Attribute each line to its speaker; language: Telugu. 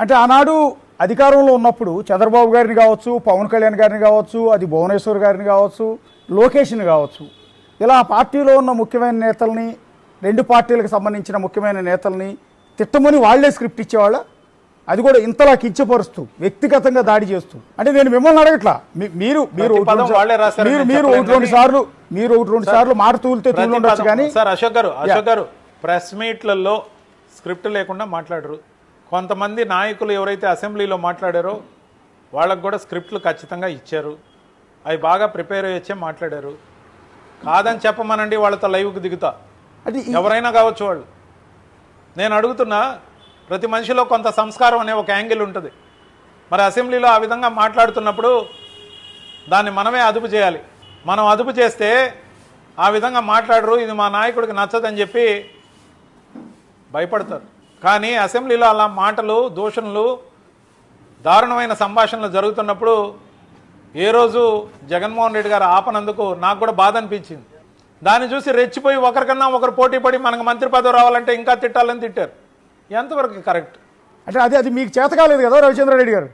Speaker 1: అంటే ఆనాడు అధికారంలో ఉన్నప్పుడు చంద్రబాబు గారిని కావచ్చు పవన్ కళ్యాణ్ గారిని కావచ్చు అది భువనేశ్వర్ గారిని కావచ్చు లోకేష్ని కావచ్చు. ఇలా పార్టీలో ఉన్న ముఖ్యమైన నేతల్ని రెండు పార్టీలకు సంబంధించిన ముఖ్యమైన నేతల్ని తిట్టమని వాళ్ళే స్క్రిప్ట్ ఇచ్చేవాళ్ళ? అది కూడా ఇంతలా కించపరుస్తూ వ్యక్తిగతంగా దాడి చేస్తూ. అంటే నేను మిమ్మల్ని అడగట్లా మీరు మీరు మీరు మీరు ఒకటి రెండు సార్లు మీరు ఒకటి రెండు సార్లు మాట తూలితే తూలి ఉండొచ్చు కానీ
Speaker 2: sir Ashok garu Ashok garu press మీట్లలో script లేకుండా మాట్లాడరు. కొంతమంది నాయకులు ఎవరైతే అసెంబ్లీలో మాట్లాడారో వాళ్ళకు కూడా స్క్రిప్ట్లు ఖచ్చితంగా ఇచ్చారు. అవి బాగా ప్రిపేర్ అయ్యొచ్చే మాట్లాడారు. కాదని చెప్పమనండి వాళ్ళతో లైవ్కి దిగుతా.
Speaker 1: అంటే ఈ-
Speaker 2: ఎవరైనా కావచ్చు వాళ్ళు. నేను అడుగుతున్నా ప్రతి మనిషిలో కొంత సంస్కారం అనే ఒక యాంగిల్ ఉంటుంది. మరి అసెంబ్లీలో ఆ విధంగా మాట్లాడుతున్నప్పుడు దాన్ని మనమే అదుపు చేయాలి. మనం అదుపు చేస్తే ఆ విధంగా మాట్లాడరు ఇది మా నాయకుడికి నచ్చదని చెప్పి భయపడతారు. కానీ అసెంబ్లీలో అలా మాటలు దూషణలు దారుణమైన సంభాషణలు జరుగుతున్నప్పుడు ఏ రోజు జగన్మోహన్ రెడ్డి గారు ఆపనందుకు నాకు కూడా బాధ అనిపించింది. దాన్ని చూసి రెచ్చిపోయి ఒకరికన్నా ఒకరు పోటీ పడి మనకు మంత్రి పదవి రావాలంటే ఇంకా తిట్టాలని తిట్టారు. ఎంతవరకు కరెక్ట్?
Speaker 1: అంటే అది అది మీకు చేత కాలేదు కదా రవిచంద్ర రెడ్డి గారు?